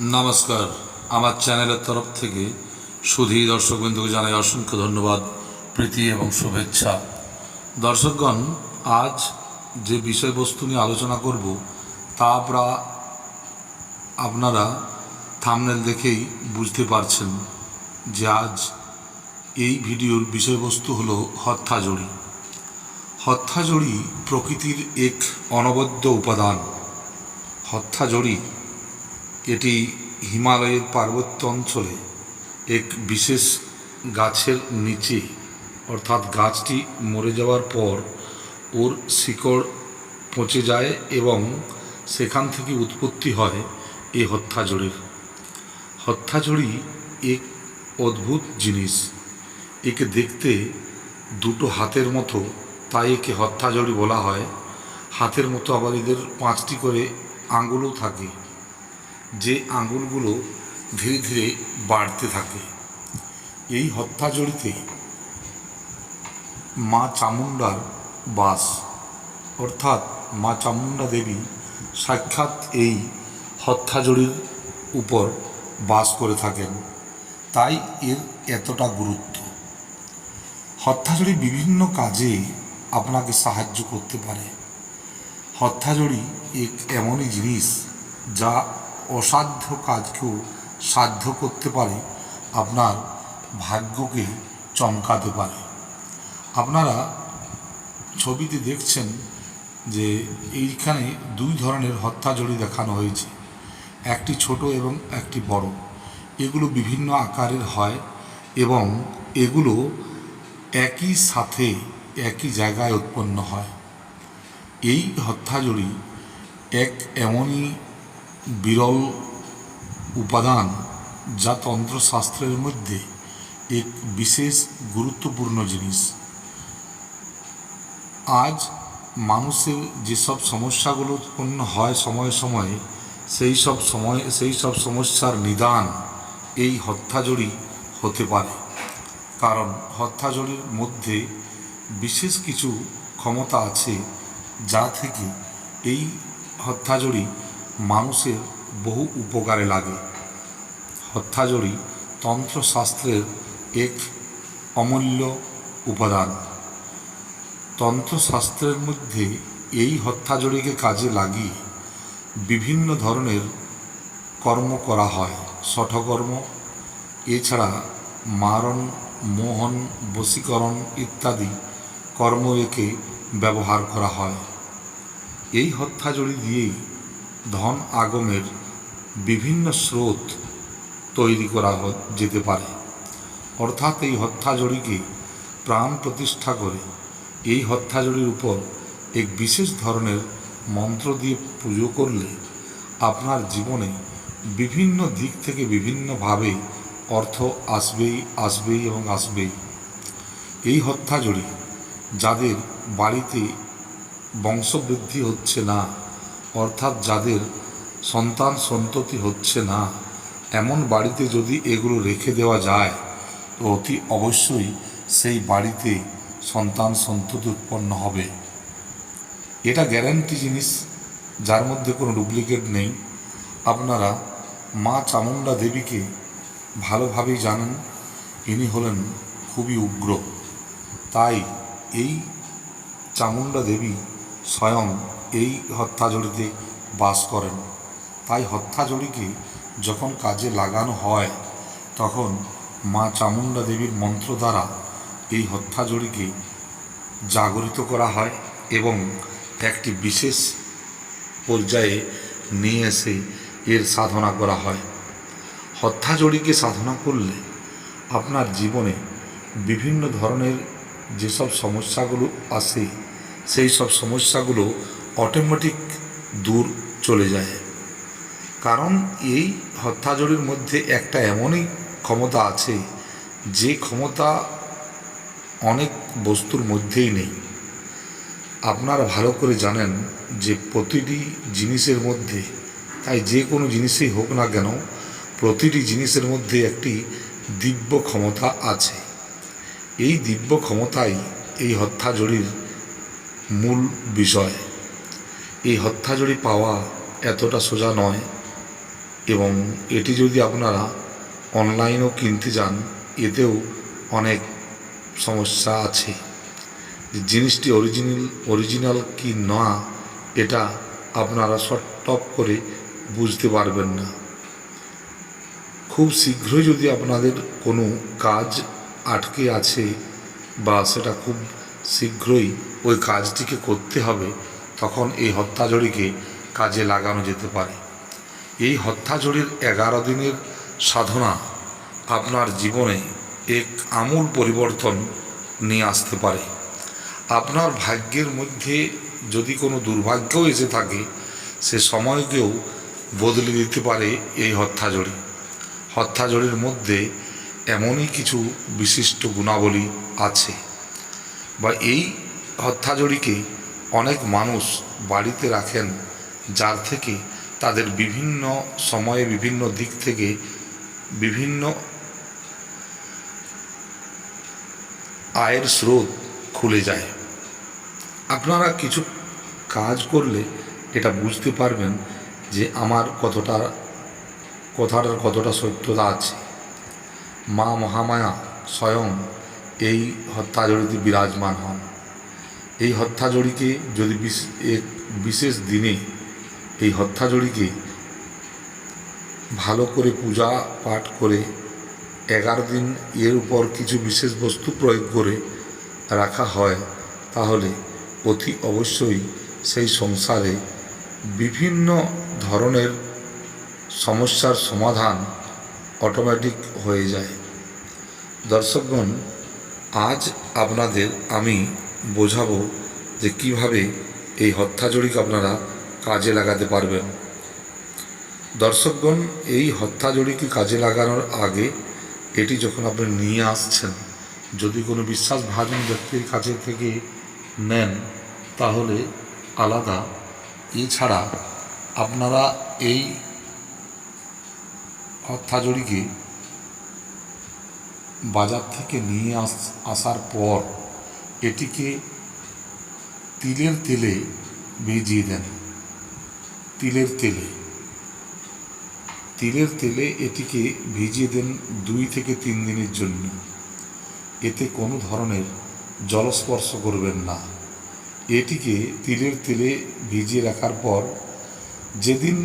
নমস্কার। আমার চ্যানেলের তরফ থেকে সুধী দর্শকবৃন্দকে জানাই অসংখ্য ধন্যবাদ, প্রীতি এবং শুভেচ্ছা। দর্শকগণ, আজ যে বিষয়বস্তু নিয়ে আলোচনা করব, তা আমরা আপনারা থামনেল দেখেই বুঝতে পারছেন যে আজ এই ভিডিওর বিষয়বস্তু হলো হত্যাজড়ি। হত্যাজড়ি প্রকৃতির এক অনবদ্য উপাদান। হত্যাজড়ি এটি হিমালয়ের পার্বত্য অঞ্চলে এক বিশেষ গাছের নিচে, অর্থাৎ গাছটি মরে যাওয়ার পর ওর শিকড় পচে যায় এবং সেখান থেকে উৎপত্তি হয় এই হত্যাজড়ির হত্যাজড়ি এক অদ্ভুত জিনিস। একে দেখতে দুটো হাতের মতো, তাই একে হত্যাজড়ি বলা হয়। হাতের মতো আবার এদের পাঁচটি করে আঙুলও থাকে। যে আঙুলগুলো ধীরে ধীরে বাড়তে থাকে। এই হত্যাজড়িতে মা চামুণ্ডার বাস, অর্থাৎ মা চামুণ্ডা দেবী সাক্ষাৎ এই হত্যাজড়ির উপর বাস করে থাকেন। তাই এর এতটা গুরুত্ব। হত্যাজড়ি বিভিন্ন কাজে আপনাকে সাহায্য করতে পারে। হত্যাজড়ি এক এমনই জিনিস যা অসাধ্য কাজকেও সাধ্য করতে পারে, আপনার ভাগ্যকে চমকাতে পারে। আপনারা ছবিতে দেখছেন যে এইখানে দুই ধরনের হত্যাজড়ি দেখানো হয়েছে। একটি ছোট এবং একটি বড়। এগুলো বিভিন্ন আকারের হয় এবং এগুলো একই সাথে একই জায়গায় উৎপন্ন হয়। এই হত্যাজড়ি এক এমনই বিরল উপাদান যা তন্ত্রশাস্ত্রের মধ্যে এক বিশেষ গুরুত্বপূর্ণ জিনিস। আজ মানুষের যেসব সমস্যাগুলো উৎপন্ন হয় সময়ে সময়ে, সেই সব সময়, সেই সব সমস্যার নিদান এই হত্যাজড়ি হতে পারে। কারণ হত্যাজড়ির মধ্যে বিশেষ কিছু ক্ষমতা আছে যা থেকে এই হত্যাজড়ি মানুষের বহু উপকারে লাগে। হত্যাজড়ি তন্ত্রশাস্ত্রের এক অমূল্য উপাদান। তন্ত্রশাস্ত্রের মধ্যে এই হত্যাজড়িকে কাজে লাগিয়ে বিভিন্ন ধরনের কর্ম করা হয়। শঠকর্ম এছাড়া মারণ, মোহন, বশীকরণ ইত্যাদি কর্ম একে ব্যবহার করা হয়। এই হত্যাজড়ি দিয়েই ধন আগমের বিভিন্ন স্রোত তৈরি করা যেতে পারে। অর্থাৎ এই হত্যাজড়িকে প্রাণ প্রতিষ্ঠা করে। এই হত্যাজড়ির উপর এক বিশেষ ধরনের মন্ত্র দিয়ে পুজো করলে আপনার জীবনে বিভিন্ন দিক থেকে বিভিন্নভাবে অর্থ আসবেই আসবেই এবং আসবেই। এই হত্যাজড়ি যাদের বাড়িতে বংশবৃদ্ধি হচ্ছে না অর্থাৎ যাদের সন্তান সন্ততি হচ্ছে না, এমন বাড়িতে যদি এগুলো রেখে দেওয়া যায়, তো অতি অবশ্যই সেই বাড়িতে সন্তান সন্ততি উৎপন্ন হবে। এটা গ্যারান্টি জিনিস, যার মধ্যে কোনো ডুপ্লিকেট নেই। আপনারা মা চামুণ্ডা দেবীকে ভালোভাবেই জানেন, ইনি হলেন খুবই উগ্র। তাই এই চামুণ্ডা দেবী স্বয়ং এই হত্যাজড়িতে বাস করেন। তাই হত্যাজড়িকে যখন কাজে লাগানো হয়, তখন মা চামুণ্ডা দেবীর মন্ত্র দ্বারা এই হত্যাজড়িকে জাগরিত করা হয় এবং একটি বিশেষ পর্যায়ে নিয়ে এসে এর সাধনা করা হয়। হত্যাজড়িকে সাধনা করলে আপনার জীবনে বিভিন্ন ধরনের যেসব সমস্যাগুলো আসে, সেই সব সমস্যাগুলো অটোমেটিক দূর চলে যায়। কারণ এই হত্যাজড়ির মধ্যে একটা এমনই ক্ষমতা আছে, যে ক্ষমতা অনেক বস্তুর মধ্যেই নেই। আপনারা ভালো করে জানেন যে প্রতিটি জিনিসের মধ্যে, তাই যে কোনো জিনিসই হোক না কেন, প্রতিটি জিনিসের মধ্যে একটি দিব্য ক্ষমতা আছে। এই দিব্য ক্ষমতাই এই হত্যাজড়ির মূল বিষয়। এই হত্যাজড়ি পাওয়া এতটা সোজা নয়, এবং এটি যদি আপনারা অনলাইনও কিনতে যান, এতেও অনেক সমস্যা আছে। জিনিসটি অরিজিনাল অরিজিনাল কি না, এটা আপনারা শর্টপ করে বুঝতে পারবেন না। খুব শীঘ্রই যদি আপনাদের কোনো কাজ আটকে আছে, বা সেটা খুব শীঘ্রই ওই কাজটিকে করতে হবে তখন এই হত্যাজড়িকে কাজে লাগানো যেতে পারে। এই হত্যাজড়ির এগারো দিনের সাধনা আপনার জীবনে এক আমূল পরিবর্তন নিয়ে আসতে পারে। আপনার ভাগ্যের মধ্যে যদি কোনো দুর্ভাগ্যও এসে থাকে, সে সময়কেও বদলে দিতে পারে এই হত্যাজড়ি। হত্যাজড়ির মধ্যে এমনই কিছু বিশিষ্ট গুণাবলী আছে বা এই হত্যাজড়িকে অনেক মানুষ বাড়িতে রাখেন, যার থেকে তাদের বিভিন্ন সময়ে বিভিন্ন দিক থেকে বিভিন্ন আয়ের স্রোত খুলে যায়। আপনারা কিছু কাজ করলে এটা বুঝতে পারবেন যে আমার কতটা, কথাটার কতটা সত্যতা আছে। মা মহামায়া স্বয়ং এই হত্যা হত্যাজড়িতে বিরাজমান হন। এই হত্যাজড়িকে যদি এক বিশেষ দিনে এই হত্যাজড়িকে ভালো করে পূজা পাঠ করে এগারো দিন এর উপর কিছু বিশেষ বস্তু প্রয়োগ করে রাখা হয়, তাহলে অতি অবশ্যই সেই সংসারে বিভিন্ন ধরনের সমস্যার সমাধান অটোমেটিক হয়ে যায়। দর্শকগণ, আজ আপনাদের আমি বোঝাবো যে কীভাবে এই হত্যাজড়িকে আপনারা কাজে লাগাতে পারবেন। দর্শকগণ, এই হত্যাজড়িকে কাজে লাগানোর আগে এটি যখন আপনি নিয়ে আসছেন, যদি কোনো বিশ্বাসভাজন ব্যক্তির কাছে থেকে নেন, তাহলে আলাদা। এছাড়া আপনারা এই হত্যাজড়িকে বাজার থেকে নিয়ে আস, আসার পর এটিকে তিলের তেলে ভিজিয়ে দেন। তিলের তেলে। তিলের তেলে এটিকে ভিজিয়ে দেন দুই থেকে তিন দিনের জন্য। এতে কোনো ধরনের জলস্পর্শ করবেন না। এটিকে তিলের তেলে ভিজিয়ে রাখার পর যেদিন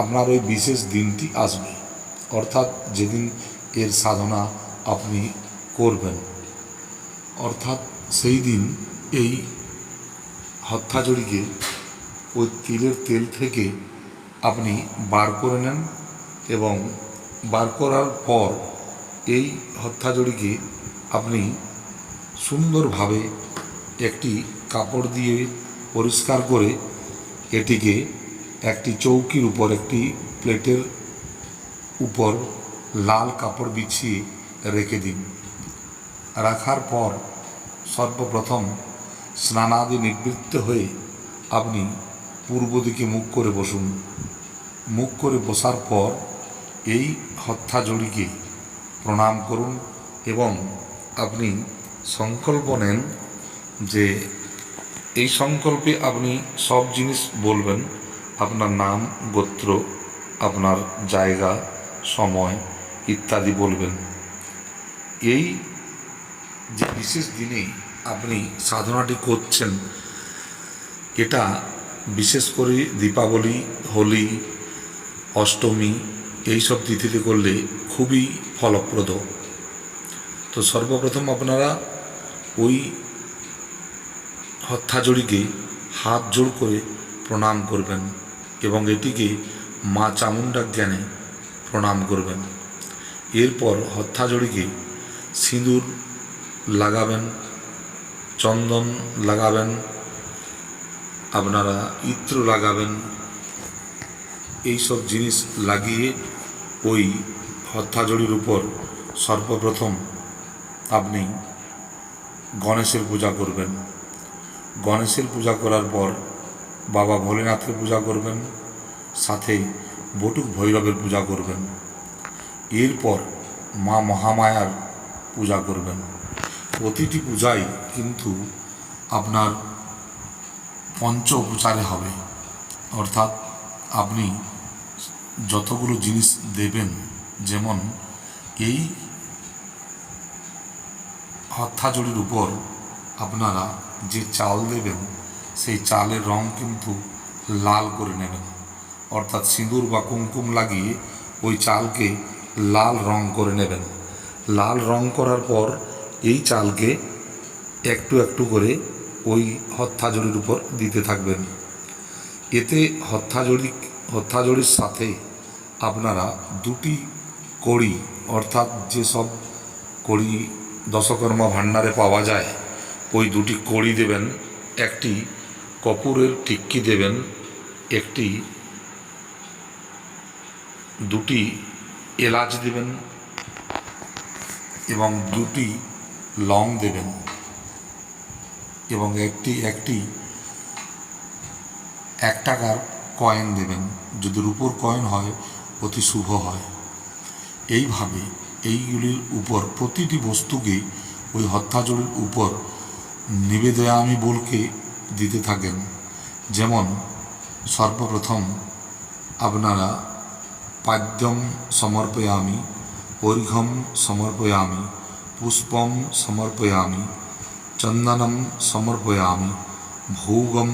আপনার ওই বিশেষ দিনটি আসবে, অর্থাৎ যেদিন এর সাধনা আপনি করবেন, অর্থাৎ সেই দিন এই হত্যাজড়িকে ওই তিলের তেল থেকে আপনি বার করে নেন এবং বার করার পর এই হত্যাজড়িকে আপনি সুন্দরভাবে একটি কাপড় দিয়ে পরিষ্কার করে এটিকে একটি চৌকির উপর, একটি প্লেটের উপর লাল কাপড় বিছিয়ে রেখে দিন। রাখার পর সর্বপ্রথম স্নানাদি নিবৃত্ত হয়ে আপনি পূর্ব দিকে মুখ করে বসুন। মুখ করে বসার পর এই হত্যাজড়িকে প্রণাম করুন এবং আপনি সংকল্প নেন যে এই সংকল্পে আপনি সব জিনিস বলবেন। আপনার নাম, গোত্র, আপনার জায়গা, সময় ইত্যাদি বলবেন। এই যে বিশেষ দিনে আপনি সাধনাটি করছেন। এটা বিশেষ করে দীপাবলি, হোলি, অষ্টমী এইসব তিথিতে করলে খুবই ফলপ্রদ। তো সর্বপ্রথম আপনারা ওই হত্যাজড়িকে হাত জোড় করে প্রণাম করবেন এবং এটিকে মা চামুণ্ডার জ্ঞানে প্রণাম করবেন। এরপর হত্যাজড়িকে সিঁদুর লাগাবেন চন্দন লাগাবেন, আপনারা ইত্র লাগাবেন এই সব জিনিস লাগিয়ে ওই হত্যাজড়ির উপর সর্বপ্রথম আপনি গণেশের পূজা করবেন। গণেশের পূজা করার পর বাবা ভোলেনাথের পূজা করবেন, সাথে বটুক ভৈরবের পূজা করবেন। এরপর মা মহামায়ার পূজা করবেন। প্রতিটি পূজাই কিন্তু আপনার পঞ্চ উপচারে হবে। অর্থাৎ আপনি যতগুলো জিনিস দেবেন, যেমন এই হত্যাজড়ির উপর আপনারা যে চাল দেবেন, সেই চালের রং কিন্তু লাল করে নেবেন। অর্থাৎ সিঁদুর বা কুমকুম লাগিয়ে ওই চালকে লাল রং করে নেবেন। লাল রং করার পর এই চালকে একটু একটু করে ওই হত্যাজড়ির উপর দিতে থাকবেন। এতে হত্যাজড়ি, হত্যাজড়ির সাথে আপনারা দুটি কড়ি, অর্থাৎ যেসব কড়ি দশকর্মা ভাণ্ডারে পাওয়া যায়, ওই দুটি কড়ি দেবেন। একটি কপুরের টিক্কি দেবেন, একটি দুটি এলাচ দেবেন এবং দুটি লং দেবেন এবং একটি একটি, এক টাকার কয়েন দেবেন। যদি রূপোর কয়েন হয়, অতি শুভ হয়। এইভাবে এইগুলির উপর প্রতিটি বস্তুকে ওই হত্যাজড়ির উপর নিবেদয়ামি বলকে দিতে থাকেন। যেমন, সর্বপ্রথম আপনারা পাদ্যম সমর্পয়ামি অর্ঘ্যম সমর্পয়ামি পুষ্পম সমর্পয়ামি চন্দনম সমর্পয়ামি ভোগম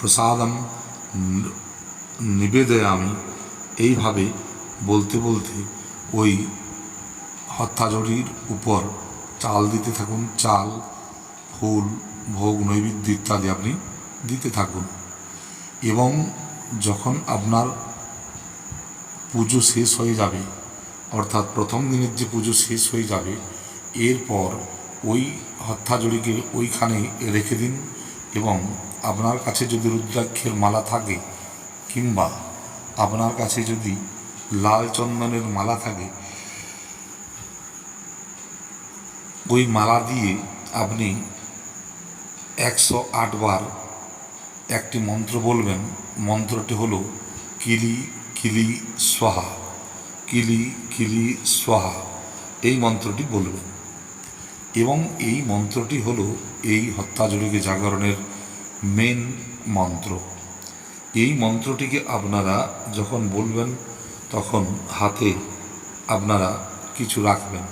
প্রসাদম নিবেদয়ামি এইভাবে বলতে বলতে ওই হত্যাজড়ির উপর চাল দিতে থাকুন, চাল, ফুল, ভোগ, নৈবেদ্য ইত্যাদি আপনি দিতে থাকুন। এবং যখন আপনার পুজো শেষ হয়ে যাবে অর্থাৎ প্রথম দিনের যে পুজো শেষ হয়ে যাবে, এরপর ওই হত্যাজড়িকে ওইখানে রেখে দিন এবং আপনার কাছে যদি রুদ্রাক্ষের মালা থাকে কিংবা আপনার কাছে যদি লাল চন্দনের মালা থাকে, ওই মালা দিয়ে আপনি একশো আটবার একটি মন্ত্র বলবেন। মন্ত্রটি হলো, কিলি কিলি সোহা কিলি কিলি সোহা এই মন্ত্রটি বলবেন এবং এই মন্ত্রটি হলো এই হত্যাজড়িকে জাগরণের মেন মন্ত্র। এই মন্ত্রটিকে আপনারা যখন বলবেন, তখন হাতে আপনারা কিছু রাখবেন।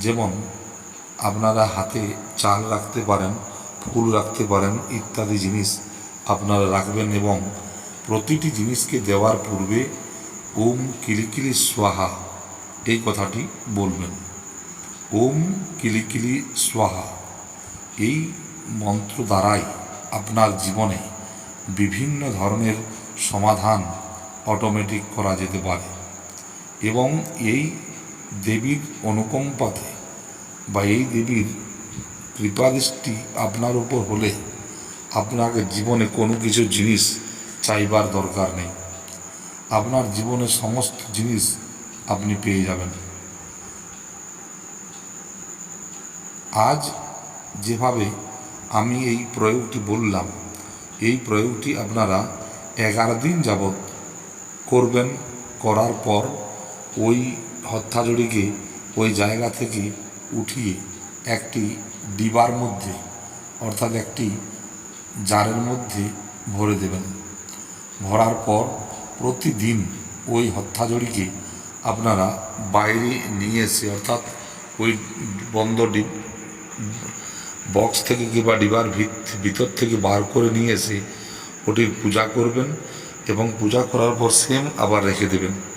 যেমন, আপনারা হাতে চাল রাখতে পারেন, ফুল রাখতে পারেন ইত্যাদি জিনিস আপনারা রাখবেন এবং প্রতিটি জিনিসকে দেওয়ার পূর্বে ওম কিলিকিলি স্বাহা, এই কথাটি বলবেন। ওম কিলিকিলি স্বাহা, এই মন্ত্র দ্বারাই আপনার জীবনে বিভিন্ন ধরনের সমাধান অটোমেটিক করা যেতে পারে এবং এই দেবীর অনুকম্পাতে বা এই দেবীর কৃপাদৃষ্টি আপনার উপর হলে আপনাকে জীবনে কোনো কিছু জিনিস চাইবার দরকার নেই। আপনার জীবনের সমস্ত জিনিস আপনি পেয়ে যাবেন। আজ যেভাবে আমি এই প্রয়োগটি বললাম, এই প্রয়োগটি আপনারা এগারো দিন যাবৎ করবেন, করার পর ওই হত্যাজড়িকে ওই জায়গা থেকে উঠিয়ে একটি ডিবার মধ্যে, অর্থাৎ একটি জারের মধ্যে ভরে দেবেন। ভরার পর প্রতিদিন ওই হত্যাঝড়িকে আপনারা বাইরে নিয়ে এসে, অর্থাৎ ওই বন্ধ ডি, বক্স থেকে কিংবা ডিবার ভিত- ভিতর থেকে বার করে নিয়ে এসে ওটির পূজা করবেন এবং পূজা করার পর সেম আবার রেখে দেবেন।